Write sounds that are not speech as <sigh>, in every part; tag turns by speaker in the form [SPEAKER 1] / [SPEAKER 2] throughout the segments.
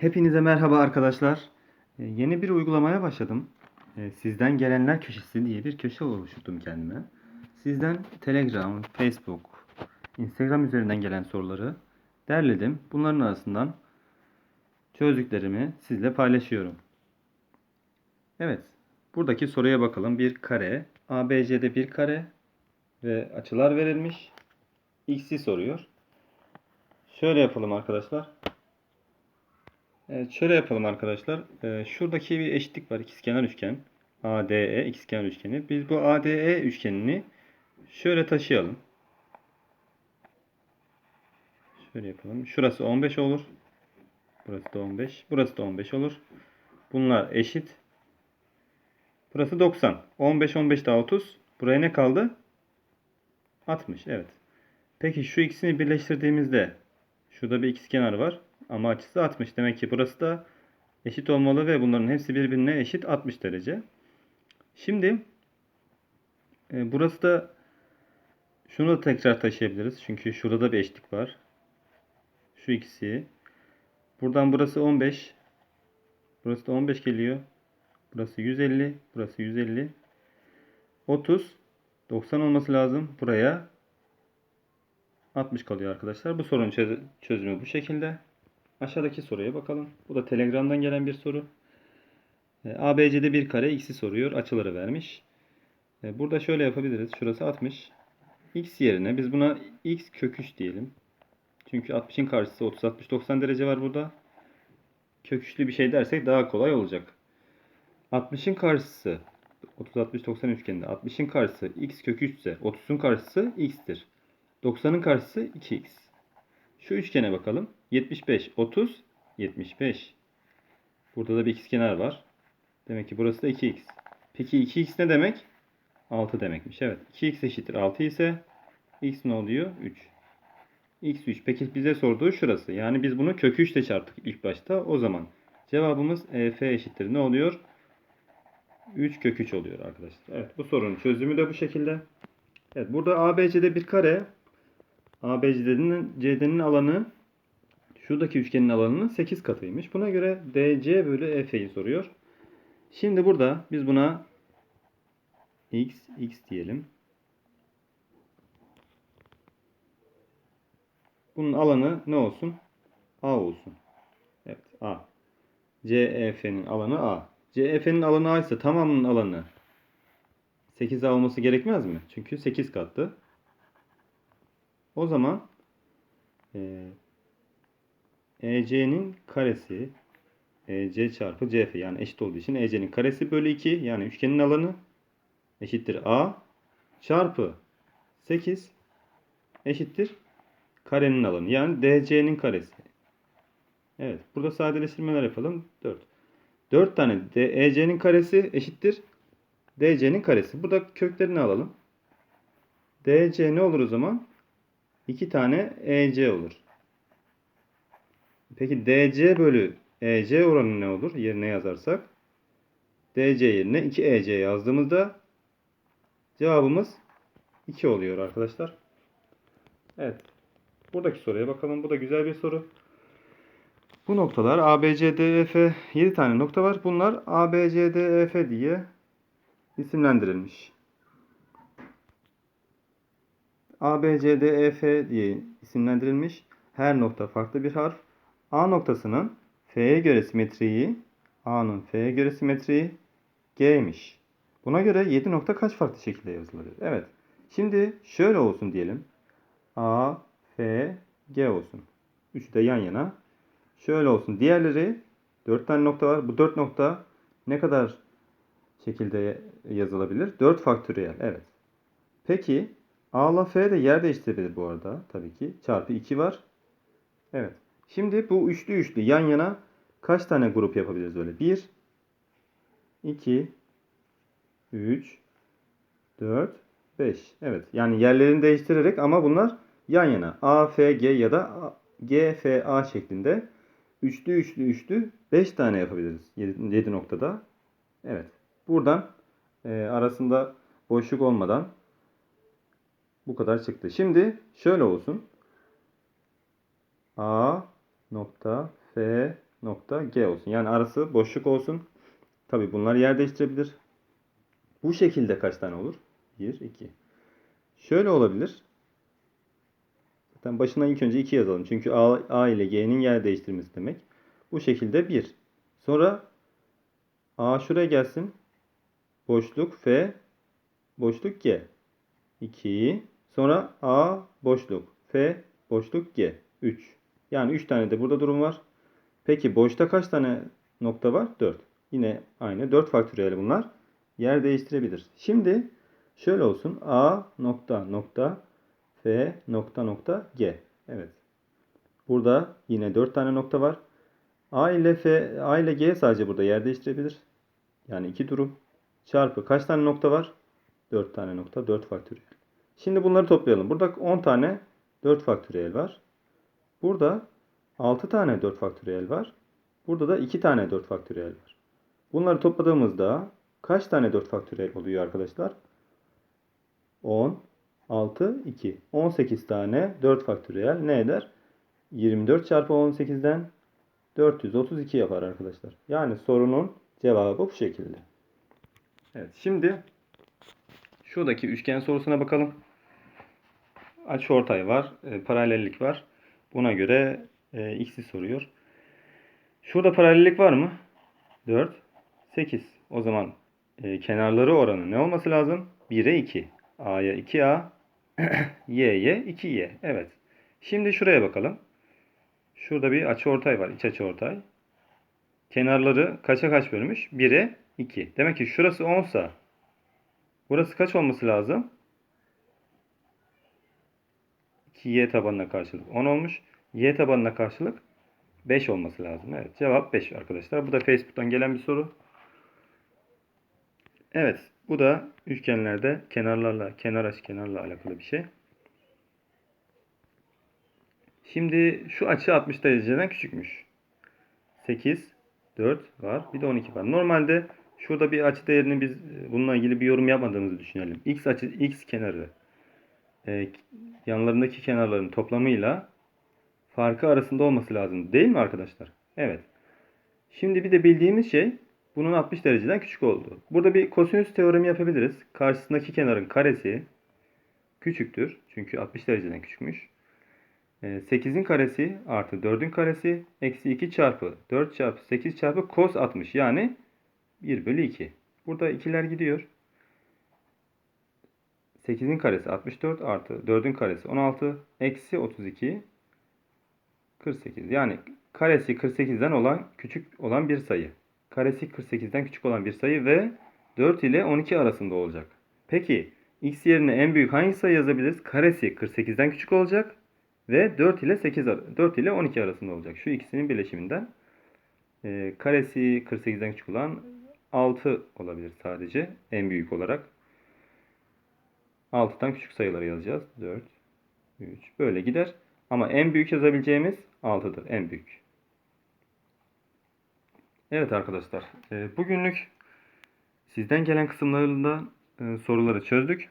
[SPEAKER 1] Hepinize merhaba arkadaşlar. Ee, Yeni bir uygulamaya başladım. Ee, Sizden gelenler köşesi diye bir köşe oluşturdum kendime. Sizden Telegram, Facebook, Instagram üzerinden gelen soruları derledim. Bunların arasından çözdüklerimi sizle paylaşıyorum. Evet, buradaki soruya bakalım. Bir kare, ABC'de bir kare ve açılar verilmiş. X'i soruyor. Şöyle yapalım arkadaşlar. Evet, şöyle yapalım arkadaşlar. Ee, şuradaki bir eşitlik var. İkizkenar üçgen. ADE ikizkenar üçgeni. Biz bu ADE üçgenini şöyle taşıyalım. Şöyle yapalım. Şurası 15 olur. Burası da 15. Burası da 15 olur. Bunlar eşit. Burası 90. 15 15 daha 30. Buraya ne kaldı? 60. Evet. Peki şu ikisini birleştirdiğimizde şurada bir ikizkenar var. Ama açısı 60. Demek ki burası da eşit olmalı ve bunların hepsi birbirine eşit 60 derece. Şimdi e, burası da şunu da tekrar taşıyabiliriz. Çünkü şurada da bir eşitlik var. Şu ikisi. Buradan burası 15. Burası da 15 geliyor. Burası 150. Burası 150. 30. 90 olması lazım. Buraya 60 kalıyor arkadaşlar. Bu sorunun çöz- çözümü bu şekilde. Aşağıdaki soruya bakalım. Bu da Telegram'dan gelen bir soru. E, ABC'de bir kare x'i soruyor. Açıları vermiş. E, Burada şöyle yapabiliriz. Şurası 60. x yerine biz buna x kök 3 diyelim. Çünkü 60'ın karşısı 30, 60, 90 derece var burada. Kök 3'lü bir şey dersek daha kolay olacak. 60'ın karşısı 30, 60, 90 üçgeninde 60'ın karşısı x kök 3 ise 30'un karşısı x'tir. 90'ın karşısı 2x. Şu üçgene bakalım. 75, 30, 75. Burada da bir ikizkenar var. Demek ki burası da 2x. Peki 2x ne demek? 6 demekmiş. Evet. 2x eşittir 6 ise x ne oluyor? 3. x 3. Peki bize sorduğu şurası. Yani biz bunu kök 3 ile çarptık ilk başta. O zaman cevabımız EF eşittir. Ne oluyor? 3 kök 3 oluyor arkadaşlar. Evet bu sorunun çözümü de bu şekilde. Evet burada ABC'de bir kare. ABC'nin CD'nin alanı şuradaki üçgenin alanının 8 katıymış. Buna göre DC bölü EF'yi soruyor. Şimdi burada biz buna x, x diyelim. Bunun alanı ne olsun? A olsun. Evet A. CEF'nin alanı A. CEF'nin alanı A ise tamamının alanı 8A olması gerekmez mi? Çünkü 8 kattı. O zaman e, EC'nin karesi EC çarpı CF yani eşit olduğu için EC'nin karesi bölü 2 yani üçgenin alanı eşittir A çarpı 8 eşittir karenin alanı yani DC'nin karesi. Evet burada sadeleştirmeler yapalım. 4. 4 tane EC'nin karesi eşittir DC'nin karesi. Burada köklerini alalım. DC ne olur o zaman? 2 tane EC olur. Peki DC bölü EC oranı ne olur? Yerine yazarsak. DC yerine 2 EC yazdığımızda cevabımız 2 oluyor arkadaşlar. Evet. Buradaki soruya bakalım. Bu da güzel bir soru. Bu noktalar ABCDEF 7 tane nokta var. Bunlar ABCDEF diye isimlendirilmiş. ABCDEF diye isimlendirilmiş. Her nokta farklı bir harf. A noktasının F'ye göre simetriği, A'nın F'ye göre simetriği G'miş. Buna göre 7 nokta kaç farklı şekilde yazılabilir? Evet. Şimdi şöyle olsun diyelim. A, F, G olsun. Üçü de yan yana. Şöyle olsun. Diğerleri 4 tane nokta var. Bu 4 nokta ne kadar şekilde yazılabilir? 4 faktöriyel. Evet. Peki A ile F de yer değiştirebilir bu arada. Tabii ki. Çarpı 2 var. Evet. Şimdi bu üçlü üçlü yan yana kaç tane grup yapabiliriz öyle? 1 2 3 4 5. Evet. Yani yerlerini değiştirerek ama bunlar yan yana. A, F, G ya da G, F, A şeklinde üçlü üçlü üçlü 5 tane yapabiliriz 7 noktada. Evet. Buradan e, arasında boşluk olmadan bu kadar çıktı. Şimdi şöyle olsun. A nokta F nokta G olsun. Yani arası boşluk olsun. Tabi bunlar yer değiştirebilir. Bu şekilde kaç tane olur? 1, 2. Şöyle olabilir. Zaten başına ilk önce 2 yazalım. Çünkü A, A ile G'nin yer değiştirmesi demek. Bu şekilde 1. Sonra A şuraya gelsin. Boşluk F boşluk G. 2. Sonra A boşluk F boşluk G. 3. Yani 3 tane de burada durum var. Peki boşta kaç tane nokta var? 4. Yine aynı 4 faktöriyel bunlar. Yer değiştirebilir. Şimdi şöyle olsun. A nokta nokta F nokta nokta G. Evet. Burada yine 4 tane nokta var. A ile F, A ile G sadece burada yer değiştirebilir. Yani iki durum. Çarpı kaç tane nokta var? 4 tane nokta. 4 faktöriyel. Şimdi bunları toplayalım. Burada 10 tane 4 faktöriyel var. Burada 6 tane 4 faktöriyel var. Burada da 2 tane 4 faktöriyel var. Bunları topladığımızda kaç tane 4 faktöriyel oluyor arkadaşlar? 10, 6, 2. 18 tane 4 faktöriyel ne eder? 24 çarpı 18'den 432 yapar arkadaşlar. Yani sorunun cevabı bu şekilde. Evet şimdi şuradaki üçgen sorusuna bakalım. Açıortay var, e, paralellik var. Buna göre e, x'i soruyor. Şurada paralellik var mı? 4, 8. O zaman e, kenarları oranı ne olması lazım? 1'e 2. A'ya 2A, <clears throat> Y'ye 2Y. Evet. Şimdi şuraya bakalım. Şurada bir açıortay var. iç açıortay. Kenarları kaça kaç bölmüş? 1'e 2. Demek ki şurası 10 sa burası kaç olması lazım? 2y tabanına karşılık 10 olmuş. Y tabanına karşılık 5 olması lazım. Evet cevap 5 arkadaşlar. Bu da Facebook'tan gelen bir soru. Evet bu da üçgenlerde kenarlarla, kenar açı kenarla alakalı bir şey. Şimdi şu açı 60 dereceden küçükmüş. 8, 4 var. Bir de 12 var. Normalde şurada bir açı değerini biz e, bununla ilgili bir yorum yapmadığımızı düşünelim. X açı x kenarı e, yanlarındaki kenarların toplamıyla farkı arasında olması lazım. Değil mi arkadaşlar? Evet. Şimdi bir de bildiğimiz şey bunun 60 dereceden küçük olduğu. Burada bir kosinüs teoremi yapabiliriz. Karşısındaki kenarın karesi küçüktür. Çünkü 60 dereceden küçükmüş. 8'in karesi artı 4'ün karesi eksi 2 çarpı 4 çarpı 8 çarpı cos 60 yani 1 bölü 2. Burada ikiler gidiyor. 8'in karesi 64 artı 4'ün karesi 16 eksi 32 48. Yani karesi 48'den olan küçük olan bir sayı. Karesi 48'den küçük olan bir sayı ve 4 ile 12 arasında olacak. Peki x yerine en büyük hangi sayı yazabiliriz? Karesi 48'den küçük olacak ve 4 ile 8 4 ile 12 arasında olacak. Şu ikisinin birleşiminden e, karesi 48'den küçük olan 6 olabilir sadece en büyük olarak. 6'dan küçük sayıları yazacağız. 4 3 böyle gider. Ama en büyük yazabileceğimiz 6'dır. En büyük. Evet arkadaşlar. e, Bugünlük sizden gelen kısımlarında e, soruları çözdük.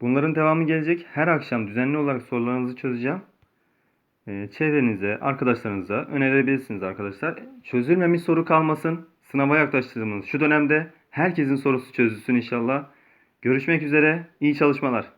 [SPEAKER 1] Bunların devamı gelecek. Her akşam düzenli olarak sorularınızı çözeceğim. Ee, çevrenize, arkadaşlarınıza önerebilirsiniz arkadaşlar. Çözülmemiş soru kalmasın. Sınava yaklaştığımız şu dönemde herkesin sorusu çözülsün inşallah. Görüşmek üzere. İyi çalışmalar.